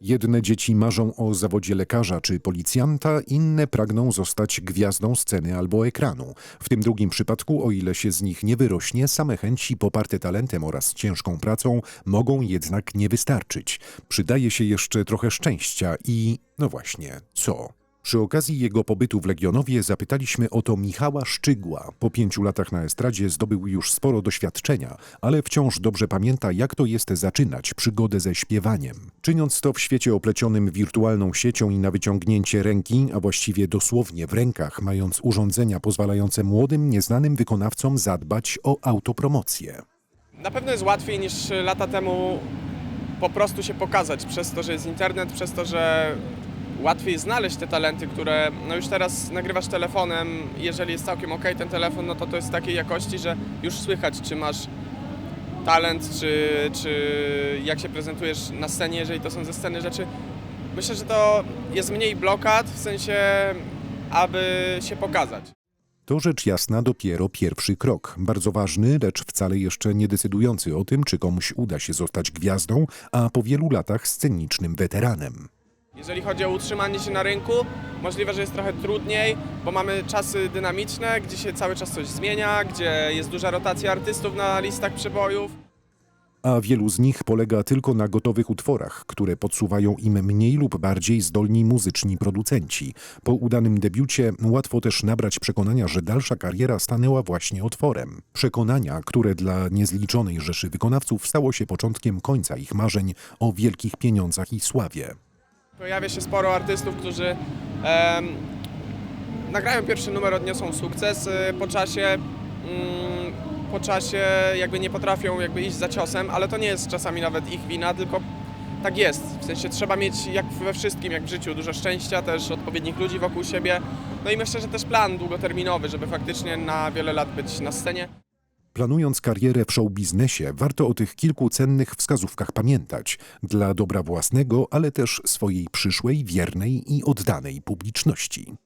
Jedne dzieci marzą o zawodzie lekarza czy policjanta, inne pragną zostać gwiazdą sceny albo ekranu. W tym drugim przypadku, o ile się z nich nie wyrośnie, same chęci poparte talentem oraz ciężką pracą mogą jednak nie wystarczyć. Przydaje się jeszcze trochę szczęścia i, no właśnie, co? Przy okazji jego pobytu w Legionowie zapytaliśmy o to Michała Szczygła. Po pięciu latach na estradzie zdobył już sporo doświadczenia, ale wciąż dobrze pamięta, jak to jest zaczynać przygodę ze śpiewaniem. Czyniąc to w świecie oplecionym wirtualną siecią i na wyciągnięcie ręki, a właściwie dosłownie w rękach, mając urządzenia pozwalające młodym, nieznanym wykonawcom zadbać o autopromocję. Na pewno jest łatwiej niż lata temu po prostu się pokazać, przez to, że jest internet, przez to, że łatwiej znaleźć te talenty, które no już teraz nagrywasz telefonem, jeżeli jest całkiem ok ten telefon, no to to jest takiej jakości, że już słychać, czy masz talent, czy, czy jak się prezentujesz na scenie, jeżeli to są ze sceny rzeczy. Myślę, że to jest mniej blokad, w sensie, aby się pokazać. To rzecz jasna dopiero pierwszy krok, bardzo ważny, lecz wcale jeszcze nie decydujący o tym, czy komuś uda się zostać gwiazdą, a po wielu latach scenicznym weteranem. Jeżeli chodzi o utrzymanie się na rynku, możliwe, że jest trochę trudniej, bo mamy czasy dynamiczne, gdzie się cały czas coś zmienia, gdzie jest duża rotacja artystów na listach przebojów. A wielu z nich polega tylko na gotowych utworach, które podsuwają im mniej lub bardziej zdolni muzyczni producenci. Po udanym debiucie łatwo też nabrać przekonania, że dalsza kariera stanęła właśnie otworem. Przekonania, które dla niezliczonej rzeszy wykonawców stało się początkiem końca ich marzeń o wielkich pieniądzach i sławie. Pojawia się sporo artystów, którzy em, nagrają pierwszy numer, odniosą sukces y, po czasie. Mm, po czasie jakby nie potrafią jakby iść za ciosem, ale to nie jest czasami nawet ich wina, tylko tak jest. W sensie trzeba mieć jak we wszystkim, jak w życiu, dużo szczęścia, też odpowiednich ludzi wokół siebie. No i myślę, że też plan długoterminowy, żeby faktycznie na wiele lat być na scenie. Planując karierę w showbiznesie, warto o tych kilku cennych wskazówkach pamiętać dla dobra własnego, ale też swojej przyszłej, wiernej i oddanej publiczności.